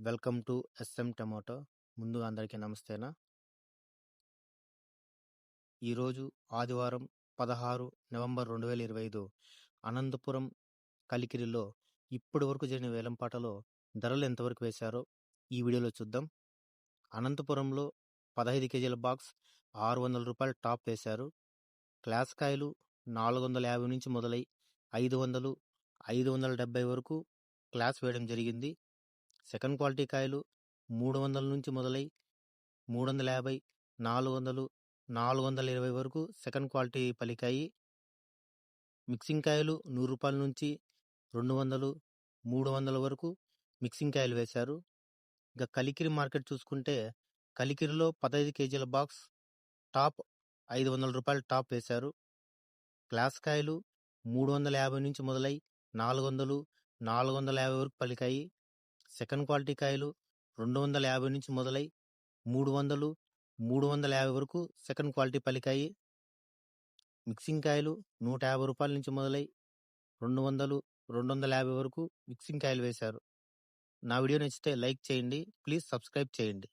Welcome to S M tomato. ముందుగా అందరికీ నమస్తేనా? ఈరోజు ఆదివారం పదహారు నవంబర్ రెండు వేల ఇరవై ఐదు అనంతపురం కలికిరిలో ఇప్పటి వరకు జరిగిన వేలంపాటలో ధరలు ఎంతవరకు వేశారో ఈ వీడియోలో చూద్దాం. అనంతపురంలో పదహైదు కేజీల బాక్స్ ఆరు వందల రూపాయలు టాప్ వేశారు. క్లాస్ కాయలు నాలుగు వందల యాభై నుంచి మొదలై ఐదు వందలు ఐదు వందల డెబ్బై వరకు క్లాస్ వేయడం జరిగింది. సెకండ్ క్వాలిటీ కాయలు మూడు వందల నుంచి మొదలై మూడు వందల యాభై నాలుగు వందలు నాలుగు వందల ఇరవై వరకు సెకండ్ క్వాలిటీ పలికాయి. మిక్సింగ్ కాయలు నూరు రూపాయల నుంచి రెండు వందలు మూడు వందల వరకు మిక్సింగ్ కాయలు వేశారు. ఇక కలికిరి మార్కెట్ చూసుకుంటే కలికిరిలో పదహైదు కేజీల బాక్స్ టాప్ ఐదు వందల రూపాయలు టాప్ వేశారు. క్లాస్ కాయలు మూడు వందల యాభై నుంచి మొదలై నాలుగు వందలు నాలుగు వందల యాభై వరకు పలికాయి. సెకండ్ క్వాలిటీ కాయలు రెండు వందల యాభై నుంచి మొదలై మూడు వందలు మూడు వందల యాభై వరకు సెకండ్ క్వాలిటీ పలికాయి మిక్సింగ్ కాయలు నూట యాభై రూపాయల నుంచి మొదలై రెండు వందలు రెండు వందల యాభై వరకు మిక్సింగ్ కాయలు వేశారు. నా వీడియో నచ్చితే లైక్ చేయండి ప్లీజ్ సబ్స్క్రైబ్ చేయండి.